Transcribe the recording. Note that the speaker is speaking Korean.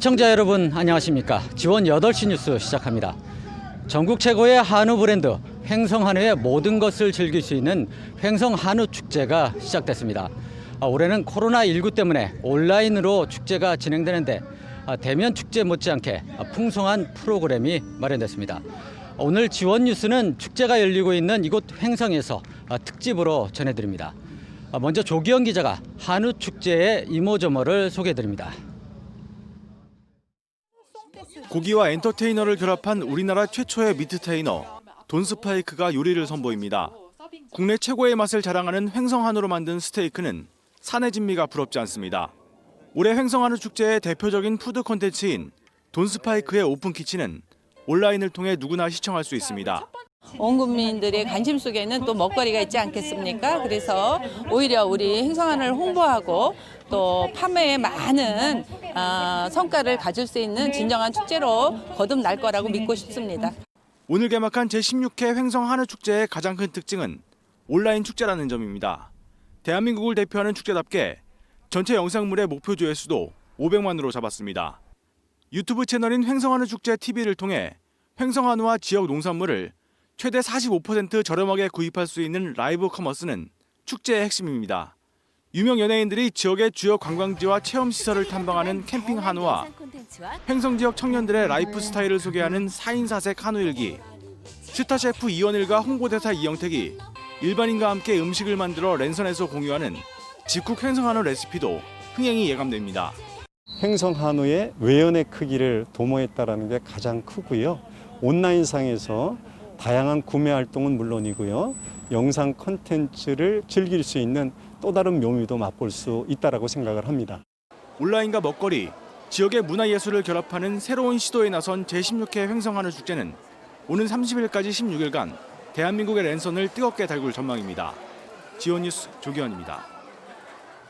시청자 여러분 안녕하십니까? 지원 8시 뉴스 시작합니다. 전국 최고의 한우 브랜드 횡성 한우의 모든 것을 즐길 수 있는 횡성 한우 축제가 시작됐습니다. 아, 올해는 코로나19 때문에 온라인으로 축제가 진행되는데 아, 대면 축제 못지않게 아, 풍성한 프로그램이 마련됐습니다. 오늘 지원 뉴스는 축제가 열리고 있는 이곳 횡성에서 아, 특집으로 전해드립니다. 아, 먼저 조기영 기자가 한우 축제의 이모저모를 소개해드립니다. 고기와 엔터테이너를 결합한 우리나라 최초의 미트테이너 돈스파이크가 요리를 선보입니다. 국내 최고의 맛을 자랑하는 횡성한우로 만든 스테이크는 산의 진미가 부럽지 않습니다. 올해 횡성한우 축제의 대표적인 푸드 콘텐츠인 돈스파이크의 오픈 키친은 온라인을 통해 누구나 시청할 수 있습니다. 온 국민들의 관심 속에는 또 먹거리가 있지 않겠습니까? 그래서 오히려 우리 행성안을 홍보하고 또 판매에 많은 아, 성과를 가질 수 있는 진정한 축제로 거듭날 거라고 믿고 싶습니다. 오늘 개막한 제16회 횡성 한우 축제의 가장 큰 특징은 온라인 축제라는 점입니다. 대한민국을 대표하는 축제답게 전체 영상물의 목표 조회수도 500만으로 잡았습니다. 유튜브 채널인 횡성 한우 축제 TV를 통해 횡성 한우와 지역 농산물을 최대 45% 저렴하게 구입할 수 있는 라이브 커머스는 축제의 핵심입니다. 유명 연예인들이 지역의 주요 관광지와 체험 시설을 탐방하는 캠핑 한우와 횡성 지역 청년들의 라이프 스타일을 소개하는 4인 사색 한우 일기 스타 셰프 이원일과 홍보대사 이영택이 일반인과 함께 음식을 만들어 랜선에서 공유하는 직국 횡성 한우 레시피도 흥행이 예감됩니다. 횡성 한우의 외연의 크기를 도모했다라는 게 가장 크고요. 온라인상에서 다양한 구매 활동은 물론이고요. 영상 컨텐츠를 즐길 수 있는 또 다른 묘미도 맛볼 수 있다라고 생각을 합니다. 온라인과 먹거리, 지역의 문화예술을 결합하는 새로운 시도에 나선 제16회 횡성 한우 축제는 오는 30일까지 16일간 대한민국의 랜선을 뜨겁게 달굴 전망입니다. 지온 뉴스 조기현입니다.